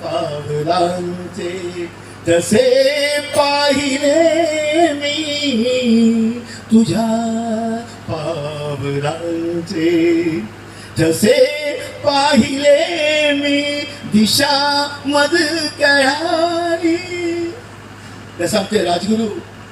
पावलांचे जसे पाहिले मी तुझ्या पावलांचे जसे पाहिले मी दिशा मध कळाली जसं आमचे राजगुरू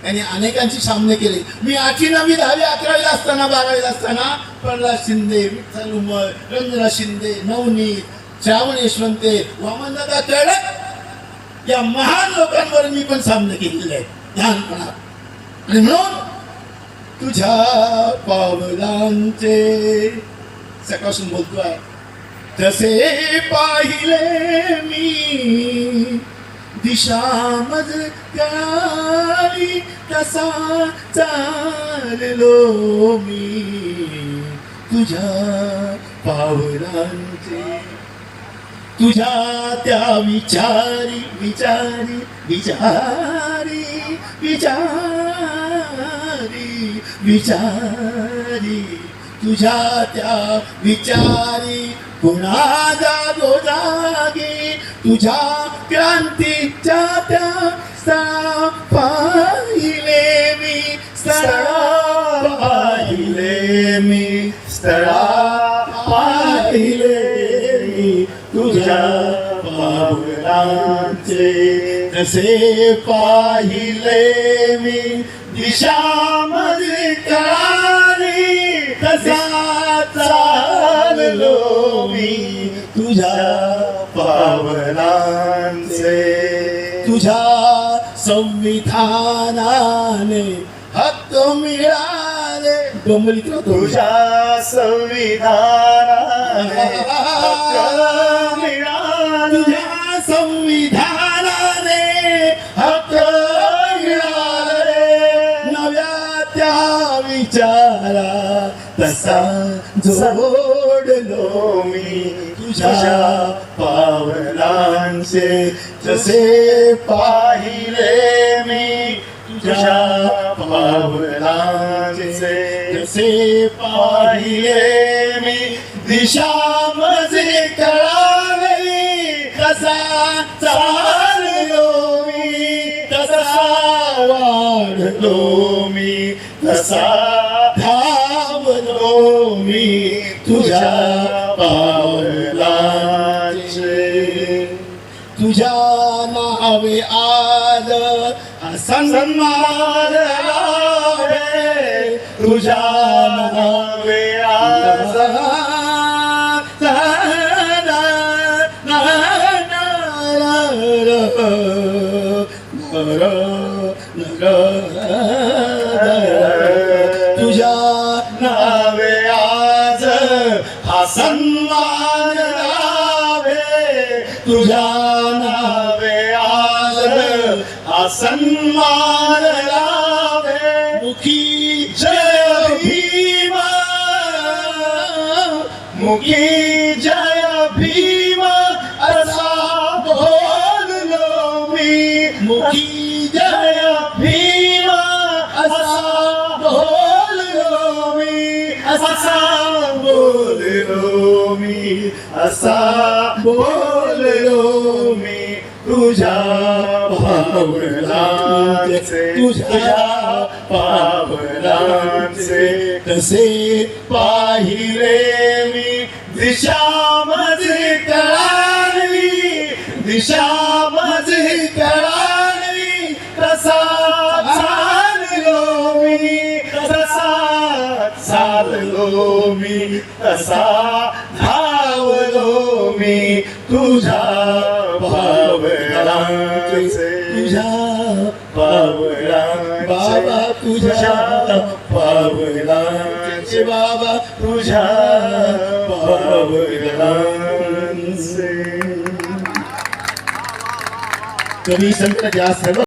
यांनी अनेकांचे सामने केले. मी आठवी नवी दहावी अकरावीला असताना बारावीला असताना प्रल्हाद शिंदे विठ्ठल उमर रंजना शिंदे नवनीत श्रावण यशवंते वामनदादा टिळक या महान लोकांवर मी पण सामने केलेले आहेत लहानपणात. आणि म्हणून तुझ्या पावलांचे सकाळपासून बोलतोय जसे पाहिले मी दिशा मज कळाली तसा चाललो मी तुझ्या पावलांचे. तुझ्या त्या विचारी विचारी विचारी विचारी विचारी. तुझ्या त्या विचारी पुन्हा जागो जागी. तुझ्या क्रांतीच्या त्या सा पाहिले मी स्थळा पाहिले मी सळा पाहिले पावलांचे जसे पाहिले मी दिशा मध्ये कळाली तसा चाललो मी तुझ्या पावलांचे तुझ्या संविधानाने हक्क मिळाले तुझ्या संविधानाने हक्क मिळाले. तुझ्या संविधानाने हक्क मिळाले नव्या त्या विचारा तसा जोडलो मी तुझ्या पावलांचे जसे पाहिले मी तुझ्या पावलांचे जसे पाहिले मी दिशा मजे कळाली वाढलो मी तसा धावलो मी तुझ्या पावलांचे. तुझ्या नावे आज सन्मान तुझ्या नावे आज सन्मान लाभे तुझ्या नावे आज हा सन्मान लाभे मुखी जय भीमा मुखी जय भीमा असा बोललो मी मुखी जय भीमा असा बोललो मी असा बोललो मी असा बोललो मी तुझ्या पावलांचे तुझ्या पावलांचे. कसे पाहिले मी दिशा चाललो मी तसा धावलो मी तुझ्या पावलांचे. तुझ्या पावलांचे. बाबा तुझ्या पावलांचे. बाबा तुझ्या पावलांचे. कवी संत या सर्व